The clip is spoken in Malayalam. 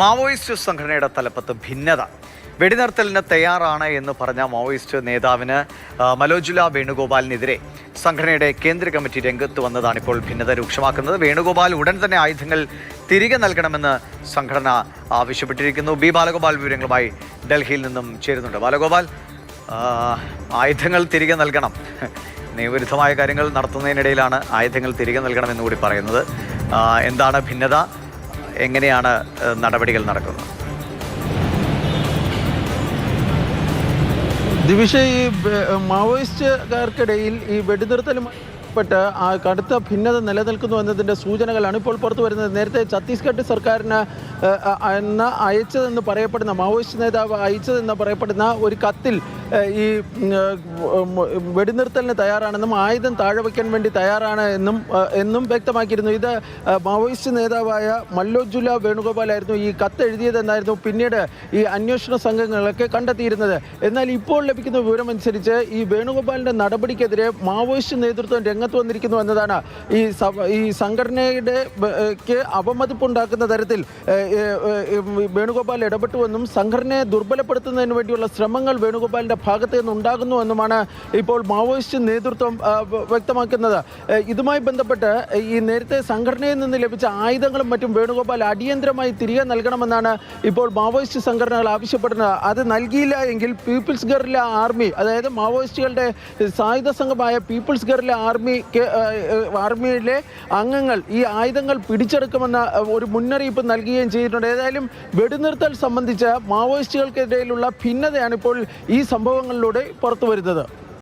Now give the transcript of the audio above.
മാവോയിസ്റ്റ് സംഘടനയുടെ തലപ്പത്ത് ഭിന്നത. വെടിനിർത്തലിന് തയ്യാറാണ് എന്ന് പറഞ്ഞ മാവോയിസ്റ്റ് നേതാവിന് മനോജുല വേണുഗോപാലിനെതിരെ സംഘടനയുടെ കേന്ദ്ര കമ്മിറ്റി രംഗത്ത് വന്നതാണ് ഇപ്പോൾ ഭിന്നത രൂക്ഷമാക്കുന്നത്. വേണുഗോപാൽ ഉടൻ തന്നെ ആയുധങ്ങൾ തിരികെ നൽകണമെന്ന് സംഘടന ആവശ്യപ്പെട്ടിരിക്കുന്നു. ബി ബാലഗോപാൽ വിവരങ്ങളുമായി ഡൽഹിയിൽ നിന്നും ചേരുന്നുണ്ട്. ബാലഗോപാൽ ആയുധങ്ങൾ തിരികെ നൽകണം. നിയമവിരുദ്ധമായ കാര്യങ്ങൾ നടത്തുന്നതിനിടയിലാണ് ആയുധങ്ങൾ തിരികെ നൽകണമെന്ന് കൂടി പറയുന്നത്. എന്താണ് ഭിന്നത? എങ്ങനെയാണ് നടപടികൾ നടക്കുന്നത്? ദിവിഷ ഈ മാവോയിസ്റ്റുകാർക്കിടയിൽ ഈ വെടിനിർത്തലുമായി ബന്ധപ്പെട്ട് ആ കടുത്ത ഭിന്നത നിലനിൽക്കുന്നു എന്നതിന്റെ സൂചനകളാണ് ഇപ്പോൾ പുറത്തു വരുന്നത്. നേരത്തെ ഛത്തീസ്ഗഡ് സർക്കാരിന് അന്ന് അയച്ചതെന്ന് പറയപ്പെടുന്ന മാവോയിസ്റ്റ് നേതാവ് അയച്ചതെന്ന് പറയപ്പെടുന്ന ഒരു കത്തിൽ ഈ വെടിനിർത്തലിന് തയ്യാറാണെന്നും ആയുധം താഴെ വയ്ക്കാൻ വേണ്ടി തയ്യാറാണ് എന്നും എന്നും വ്യക്തമാക്കിയിരുന്നു. ഇത് മാവോയിസ്റ്റ് നേതാവായ മല്ലോജുല വേണുഗോപാലായിരുന്നു ഈ കത്ത് എഴുതിയതെന്നായിരുന്നു പിന്നീട് ഈ അന്വേഷണ സംഘങ്ങളൊക്കെ കണ്ടെത്തിയിരുന്നത്. എന്നാൽ ഇപ്പോൾ ലഭിക്കുന്ന വിവരമനുസരിച്ച് ഈ വേണുഗോപാലിന്റെ നടപടിക്കെതിരെ മാവോയിസ്റ്റ് നേതൃത്വം രംഗത്ത് വന്നിരിക്കുന്നു എന്നതാണ് ഈ ഈ സംഘടനയുടെ അപമതിപ്പുണ്ടാക്കുന്ന തരത്തിൽ വേണുഗോപാൽ ഇടപെട്ടുവെന്നും സംഘടനയെ ദുർബലപ്പെടുത്തുന്നതിന് വേണ്ടിയുള്ള ശ്രമങ്ങൾ വേണുഗോപാലിന്റെ ഭാഗത്ത് നിന്ന് ഉണ്ടാകുന്നുവെന്നുമാണ് ഇപ്പോൾ മാവോയിസ്റ്റ് നേതൃത്വം വ്യക്തമാക്കുന്നത്. ഇതുമായി ബന്ധപ്പെട്ട് ഈ നേരത്തെ സംഘടനയിൽ നിന്ന് ലഭിച്ച ആയുധങ്ങളും മറ്റും വേണുഗോപാൽ അടിയന്തരമായി തിരികെ നൽകണമെന്നാണ് ഇപ്പോൾ മാവോയിസ്റ്റ് സംഘടനകൾ ആവശ്യപ്പെടുന്നത്. അത് നൽകിയില്ല എങ്കിൽ പീപ്പിൾസ് ഗറില ആർമി അതായത് മാവോയിസ്റ്റുകളുടെ സായുധ സംഘമായ പീപ്പിൾസ് ഗറില ആർമി ആർമിയിലെ അംഗങ്ങൾ ഈ ആയുധങ്ങൾ പിടിച്ചെടുക്കുമെന്ന ഒരു മുന്നറിയിപ്പ് നൽകുകയും ചെയ്തിട്ടുണ്ട്. ഏതായാലും വെടിനിർത്തൽ സംബന്ധിച്ച് മാവോയിസ്റ്റുകൾക്കിടയിലുള്ള ഭിന്നതയാണ് ഇപ്പോൾ ഈ സംഭവങ്ങളിലൂടെ പുറത്തു വരുന്നത്.